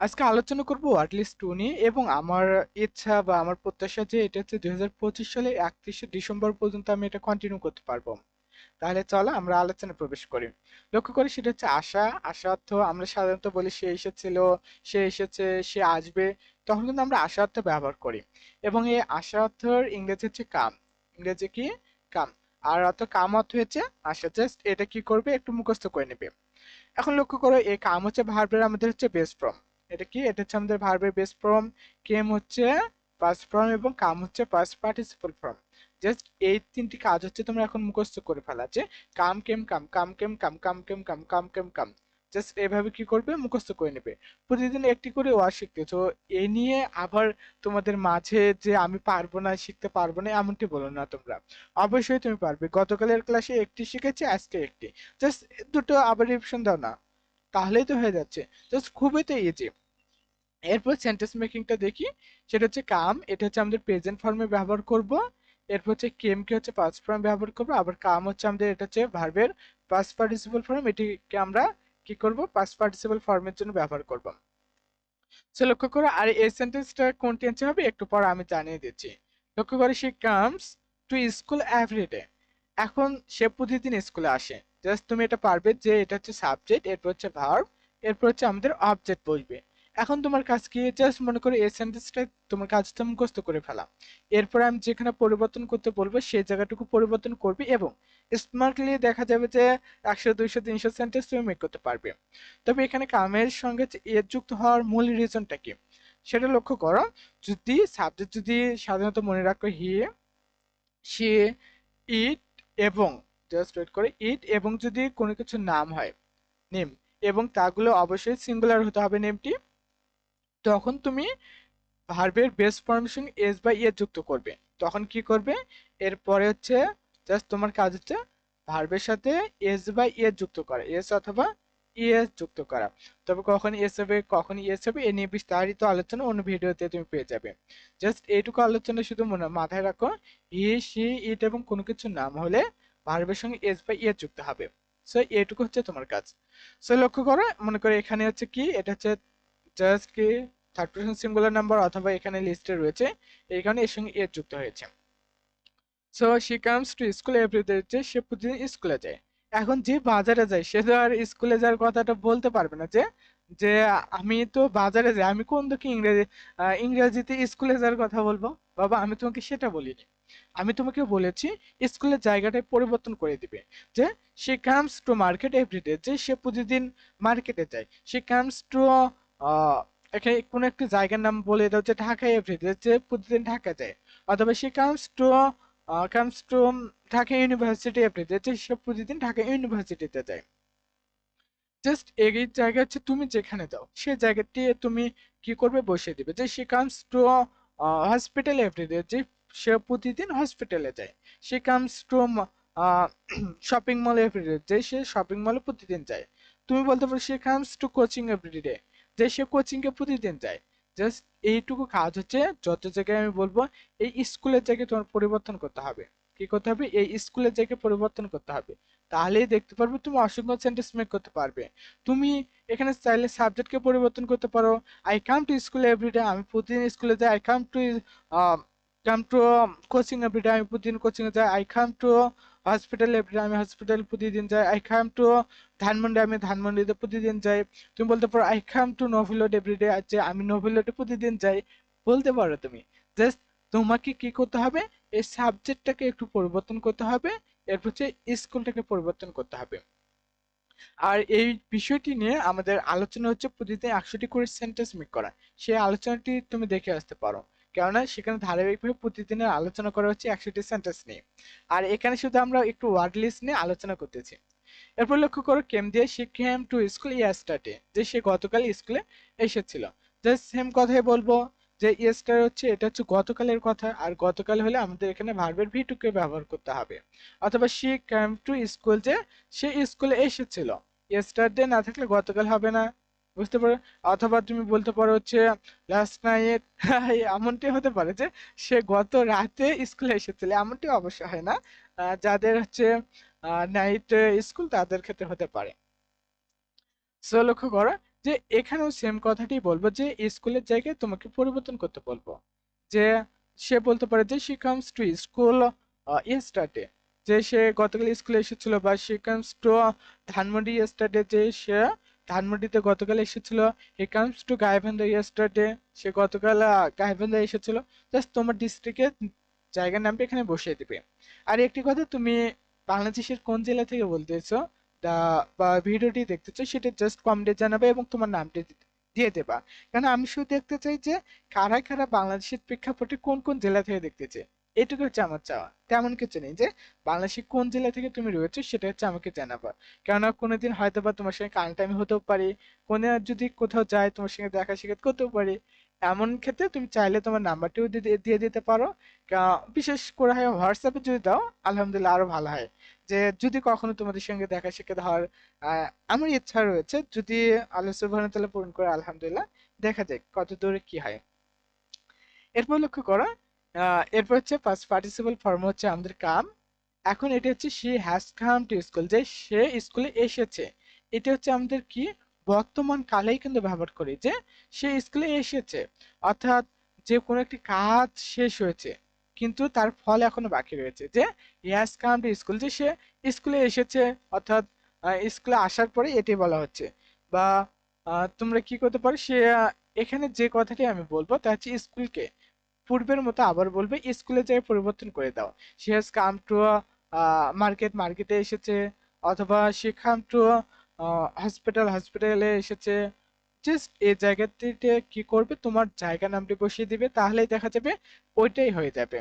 আজকে আলোচনা করব ওয়ার্ডলিস্ট টু নিয়ে এবং আমার ইচ্ছা বা আমার প্রত্যাশা যে এটা হচ্ছে দুই হাজার পঁচিশ সালে একত্রিশে ডিসেম্বর পর্যন্ত আমি এটা কন্টিনিউ করতে পারব। তাহলে চলো আমরা আলোচনায় প্রবেশ করি। লক্ষ্য করি সেটা হচ্ছে আশা। আশা অর্থ আমরা সাধারণত বলি সে এসেছিল, সে এসেছে, সে আসবে। তখন কিন্তু আমরা আশা অর্থ ব্যবহার করি। এবং এই আশা অর্থের ইংরেজি হচ্ছে কাম। ইংরেজি কি? কাম। আর অর্থ কাম অর্থ হচ্ছে আশা। জাস্ট এটা কি করবে? একটু মুখস্থ করে নেবে। এখন লক্ষ্য করো, এই কাম হচ্ছে ভার্বের আমাদের হচ্ছে বেস ফর্ম এটা কি? এটা হচ্ছে আমাদের ভার্বের বেস ফর্ম কেম হচ্ছে পাস্ট ফর্ম এবং কাম হচ্ছে পাস্ট পার্টিসিপল ফর্ম জাস্ট এই তিনটি কাজ হচ্ছে তোমরা এখন মুখস্থ করে ফেলা যে কাম কেম কাম কাম কেম কাম কাম কেম কাম কাম কেম কাম জাস্ট এভাবে কি করবে? মুখস্থ করে নেবে। প্রতিদিন একটি করে ওয়ার্ড শিখতে। তো এ নিয়ে আবার তোমাদের মাঝে যে আমি পারব না, শিখতে পারব না, এমনটি বলো না তোমরা। অবশ্যই তুমি পারবে। গতকালের ক্লাসে একটি শিখেছি, আজকে একটি। জাস্ট দুটো আবার রিভিশন দাও না। তাহলেই তো হয়ে যাচ্ছে। জাস্ট খুবই তো ইজি এরপর সেন্টেন্স মেকিংটা দেখি। সেটা হচ্ছে কাম, এটা হচ্ছে আমাদের প্রেজেন্ট ফর্মে ব্যবহার করব। এরপর হচ্ছে কেম কে হচ্ছে পাস্ট ফর্ম ব্যবহার করব। আবার কাম হচ্ছে আমাদের, এটা হচ্ছে ভার্বের পাস্ট পার্টিসিপল ফর্ম এটিকে আমরা কি করব? পাস্ট পার্টিসিপল ফর্মের জন্য ব্যবহার করব। সো লক্ষ্য করো, আর এই সেন্টেন্সটা কোন টেন্সে হবে? একটু পর আমি জানিয়ে দিচ্ছি। লক্ষ্য করো, সে কামস টু স্কুল এভরিডে এখন সে প্রতিদিন স্কুলে আসে। জাস্ট তুমি এটা পারবে যে এটা হচ্ছে সাবজেক্ট এরপর হচ্ছে ভার্ব এরপর হচ্ছে আমাদের অবজেক্ট বসবে। এখন তোমার কাজ কি? জাস্ট মনে করো এই সেন্টেন্সটা তোমার কাজটা মুখস্থ করে ফেলা এরপর আমি যেখানে পরিবর্তন করতে বলব, সেই জায়গাটুকু পরিবর্তন করবে এবং স্মার্টলি দেখা যাবে যে একশো, দুইশো, তিনশো সেন্টেন্স তুমি মেক করতে পারবে। তবে এখানে কামের সঙ্গে এর যুক্ত হওয়ার মূল রিজনটা কি? সেটা লক্ষ্য করো, যদি সাবজেক্ট যদি সাধারণত মনে রাখো হি সে ইট এবং জাস্ট ওয়েট করে ইট এবং যদি কোনো কিছু নাম হয় নেম এবং তাগুলো অবশ্যই সিঙ্গুলার হতে হবে নেমটি তখন তুমি ভার্বের বেস ফর্মের সঙ্গে এস বা ইয়ে যুক্ত করবে। তখন কি করবে? এরপরে হচ্ছে জাস্ট তোমার কাজ হচ্ছে ভার্বের সাথে এস বা ইয়ে যুক্ত করা এস অথবা ইএস যুক্ত করা। তবে কখন এস হবে, কখন ইএস হবে, এ নিয়ে বিস্তারিত আলোচনা অন্য ভিডিওতে তুমি পেয়ে যাবে। জাস্ট এইটুকু আলোচনা শুধু মনে মাথায় রাখো ই সি ইট এবং কোনো কিছু নাম হলে ভার্বের সঙ্গে এস বা ইয়ে যুক্ত হবে। সো এইটুকু হচ্ছে তোমার কাজ। সো লক্ষ্য করো, মনে করো এখানে হচ্ছে কি, এটা হচ্ছে জাস্ট কি থার্ড পার্সন সিঙ্গুলার নাম্বার অথবা এখানে লিস্টে রয়েছে, এই কারণে এর সঙ্গে এর যুক্ত হয়েছে। So she comes to school everyday যে সে প্রতিদিন স্কুলে যায়। এখন যে বাজারে যায়, সে তো আর স্কুলে যাওয়ার কথাটা বলতে পারবে না যে যে আমি তো বাজারে যাই, আমি কোন দিকে ইংরেজি ইংরেজিতে স্কুলে যাওয়ার কথা বলব? বাবা, আমি তোমাকে সেটা বলিনি আমি তোমাকে বলেছি, স্কুলের জায়গাটায় পরিবর্তন করে দিবে। যে সে কামস টু মার্কেট এভরিডে যে সে প্রতিদিন মার্কেটে যায়, সে কামস টু এখানে কোনো একটি জায়গার নাম বলে দাও যে ঢাকা এভরিডে যে প্রতিদিন ঢাকা যায়। অথবা সে comes to comes to Dhaka university everyday যে সে প্রতিদিন ঢাকা ইউনিভার্সিটিতে যায়। জাস্ট এই জায়গা হচ্ছে তুমি যেখানে যাও, সে জায়গাটি তুমি কি করবে? বসিয়ে দিবে। যে সে কামস টু হসপিটাল এভরিডে যে সে প্রতিদিন হসপিটালে যায়। সে comes to shopping mall everyday যে সে শপিং মলে প্রতিদিন যায়। তুমি বলতে পারো সে কামস টু কোচিং এভরিডে যে সে কোচিং এ প্রতিদিন যায়। জাস্ট এইটুকু কাজ হচ্ছে, যত জায়গায় আমি বলব, এই স্কুলের জায়গায় তোমার পরিবর্তন করতে হবে। কি করতে হবে? এই স্কুলের জায়গায় পরিবর্তন করতে হবে। তাহলেই দেখতে পারবে তুমি অসংখ্য সেন্টেন্স মেক করতে পারবে। তুমি এখানে চাইলে সাবজেক্টকে পরিবর্তন করতে পারো। I come to school everyday আমি প্রতিদিন স্কুলে যাই। I come to come to coaching everyday আমি প্রতিদিন কোচিং এ যাই I come to hospital everyday আমি হসপিটাল প্রতিদিন যাই আই কাম টু ধানমন্ডি আমি ধানমন্ডিতে প্রতিদিন যাই তুমি বলতে পারো আই কাম টু নোভিলোড এভরিডে যে আমি নোভিলোডে প্রতিদিন যাই বলতে পারো তুমি। জাস্ট তোমাকে কি করতে হবে? এই সাবজেক্টটাকে একটু পরিবর্তন করতে হবে, এরপর হচ্ছে স্কুলটাকে পরিবর্তন করতে হবে। আর এই বিষয়টি নিয়ে আমাদের আলোচনা হচ্ছে প্রতিদিন একশোটি করে সেন্টেন্স মেক করা সেই আলোচনাটি তুমি দেখে আসতে পারো। কেননা সেখানে ধারাবাহিকভাবে প্রতিদিনের আলোচনা করা হচ্ছে একশোটি সেন্টেন্স নিয়ে। আর এখানে শুধু আমরা একটু ওয়ার্ড লিস্ট নিয়ে আলোচনা করতেছি। এরপর লক্ষ্য করো কেম দিয়ে সে কেম টু স্কুল ইয়ারস্টার্টে যে সে গতকাল স্কুলে এসেছিল। জাস্ট সেম কথাই বলব, যে ইয়েস্টার হচ্ছে, এটা হচ্ছে গতকালের কথা, আর গতকাল হলে আমাদের এখানে ভার্বের ভি টুকে ব্যবহার করতে হবে। অথবা সে কেম টু স্কুল যে, সে স্কুলে এসেছিল। ইয়েস্টারডে না থাকলে গতকাল হবে না। বুঝতে পারো? অথবা তুমি বলতে পারো হচ্ছে লাস্ট নাইট এমনটি হতে পারে যে সে গত রাতে স্কুলে এসেছিল। এমনটি অবশ্য হয় না যাদের হচ্ছে নাইট স্কুল তাদের ক্ষেত্রে হতে পারে। সো লক্ষ্য করো যে এখানেও সেম কথাটাই বলব যে স্কুলের জায়গায় তোমাকে পরিবর্তন করতে বলব। যে সে বলতে পারে যে she comes to school yesterday যে সে গতকাল স্কুলে এসেছিল বা she comes to Dhanmondi yesterday যে সে ধানমন্ডিতে গতকাল এসেছিল। He comes to Gaibandha yesterday সে গতকাল গাইবান্ধা এসেছিল। জাস্ট তোমার ডিস্ট্রিক্টের জায়গার নামটা এখানে বসিয়ে দিবে। আর একটি কথা তুমি বাংলাদেশের কোন জেলা থেকে বলতেছো বা ভিডিওটি দেখতেছো সেটা জাস্ট কমেন্টে জানাবে এবং তোমার নামটি দিয়ে দেবা। কারণ আমি শুধু দেখতে চাই যে কারা কারা বাংলাদেশের প্রেক্ষাপটে কোন কোন জেলা থেকে দেখতেছে এটুকু হচ্ছে আমার চাওয়া। তেমন কিছু নেই যে, বাংলাদেশের কোন জেলা থেকে তুমি রয়েছো সেটা হচ্ছে আমাকে জানাবা। কেননা কোনোদিন হয়তো বা তোমার সঙ্গে কানেক্ট আমি হতেও পারি, কোনো যদি কোথাও যাই তোমার সঙ্গে দেখা সাক্ষাৎ করতেও পারি। এমন ক্ষেত্রে তুমি চাইলে তোমার নাম্বারটিও দিয়ে দিতে পারো। বিশেষ করে হয় হোয়াটসঅ্যাপে যদি দাও, আলহামদুলিল্লাহ আরও ভালো হয়। যে, যদি কখনো তোমাদের সঙ্গে দেখা সাক্ষাৎ হওয়ার আমার ইচ্ছা রয়েছে, যদি আল্লাহ তাআলা পূরণ করে, আলহামদুলিল্লাহ দেখা যাক কত দূরে কি হয়। এরপর লক্ষ্য করো এরপর হচ্ছে পাস্ট পার্টিসিপল ফর্ম হচ্ছে আমাদের কাম। এখন এটা হচ্ছে সে হ্যাজ কাম টু স্কুল যে সে স্কুলে এসেছে, এটা হচ্ছে আমাদের কি? বর্তমান কালেই কিন্তু ব্যবহার করি যে সে স্কুলে এসেছে, অর্থাৎ যে কোনো একটি কাজ শেষ হয়েছে, কিন্তু তার ফল এখনও বাকি রয়েছে। যে হ্যাজ কাম টু স্কুল যে সে স্কুলে এসেছে, অর্থাৎ স্কুলে আসার পরে এটি বলা হচ্ছে। বা তোমরা কি করতে পারো? সে এখানে যে কথাটি আমি বলব তা হচ্ছে স্কুলকে পূর্বের মতো আবার বলবে, স্কুলে যাই পরিবর্তন করে দাও। She has come to market, মার্কেটে এসেছে, অথবা সে কাম টু হসপিটাল হসপিটালে এসেছে। জাস্ট এই জায়গাটিতে কি করবে, তোমার জায়গা নামটি বসিয়ে দিবে, তাহলেই দেখা যাবে ওইটাই হয়ে যাবে।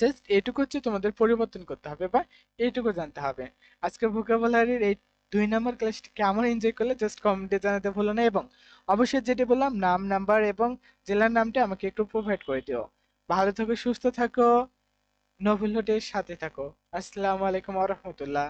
জাস্ট এইটুকু হচ্ছে তোমাদের পরিবর্তন করতে হবে বা এইটুকু জানতে হবে। আজকে ভোকাবুলারির এই দুই নম্বর ক্লাসটি কেমন এনজয় করলে জাস্ট কমেন্টে জানাতে ভুলো না এবং অবশ্যই যেটি বললাম, নাম নাম্বার এবং জেলার নামটা আমাকে একটু প্রোভাইড করে দিও। ভালো থাকো, সুস্থ থাকো নভেল হোটের সাথে থাকো। আসসালামু আলাইকুম রহমতুল্লাহ।